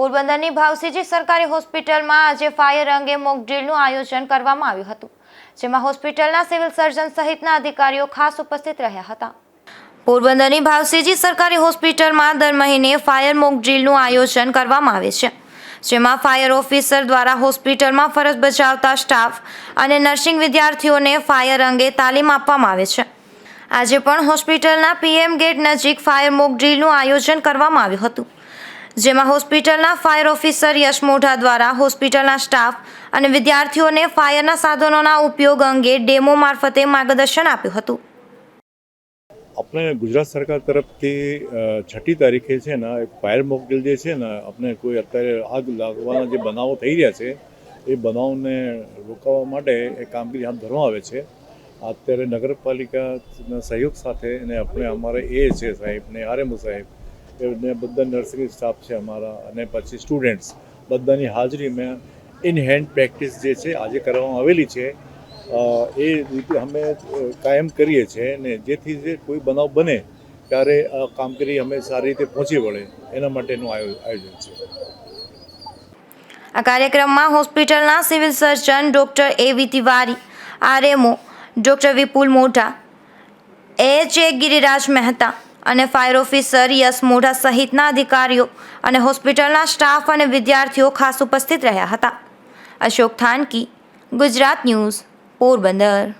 પોરબંદરની ભાવસીજી સરકારી હોસ્પિટલમાં આજે ફાયર અંગે મોક ડ્રીલનું આયોજન કરવામાં આવ્યું હતું, જેમાં હોસ્પિટલના સિવિલ સર્જન સહિતના અધિકારીઓ ખાસ ઉપસ્થિત રહ્યા હતા. પોરબંદરની ભાવસીજી સરકારી હોસ્પિટલમાં દર મહિને ફાયર મોક ડ્રીલનું આયોજન કરવામાં આવે છે, જેમાં ફાયર ઓફિસર દ્વારા હોસ્પિટલમાં ફરજ બજાવતા સ્ટાફ અને નર્સિંગ વિદ્યાર્થીઓને ફાયર અંગે તાલીમ આપવામાં આવે છે. આજે પણ હોસ્પિટલના પીએમ ગેટ નજીક ફાયર મોક ડ્રીલનું આયોજન કરવામાં આવ્યું હતું. જેમાં હોસ્પિટલના ફાયર ઓફિસર યશ મોઢા દ્વારા હોસ્પિટલના સ્ટાફ અને વિદ્યાર્થીઓને ફાયરના સાધનોના ઉપયોગ અંગે ડેમો મારફતે માર્ગદર્શન આપ્યું હતું. આપણે ગુજરાત સરકાર તરફથી છઠ્ઠી તારીખે છે ને ફાયર મોકડ્રીલ જે છે ને, આપણે કોઈ અત્યારે આગ લાગવાના જે બનાવો થઈ રહ્યા છે, એ બનાવને રોકાવા માટે એ કામગીરી હાથ ધરવામાં આવે છે. અત્યારે નગરપાલિકાના સહયોગ સાથે અને આપણે અમારે એ છે સાહેબ ને આરએમઓ સાહેબ એને બધા નર્સિંગ સ્ટાફ છે અમારા અને પછી સ્ટુડન્ટ્સ બધાની હાજરીમાં ઇન હેન્ડ પ્રેક્ટિસ જે છે આજે કરવામાં આવેલી છે એ રીતે અમે કાયમ કરીએ છીએ ને જેથી જે કોઈ બનાવ બને ત્યારે આ કામગીરી અમે સારી રીતે પહોંચી વળે એના માટેનું આયો- આયોજન છે. આ કાર્યક્રમમાં હોસ્પિટલના civil surgeon doctor A V Tiwari, RMO doctor Vipul Modha, H A Giriraj Mehta અને ફાયર ઓફિસર યશ મોઢા સહિતના અધિકારીઓ અને હોસ્પિટલના સ્ટાફ અને વિદ્યાર્થીઓ ખાસ ઉપસ્થિત રહ્યા હતા. અશોક થાનકી, ગુજરાત ન્યૂઝ, પોરબંદર.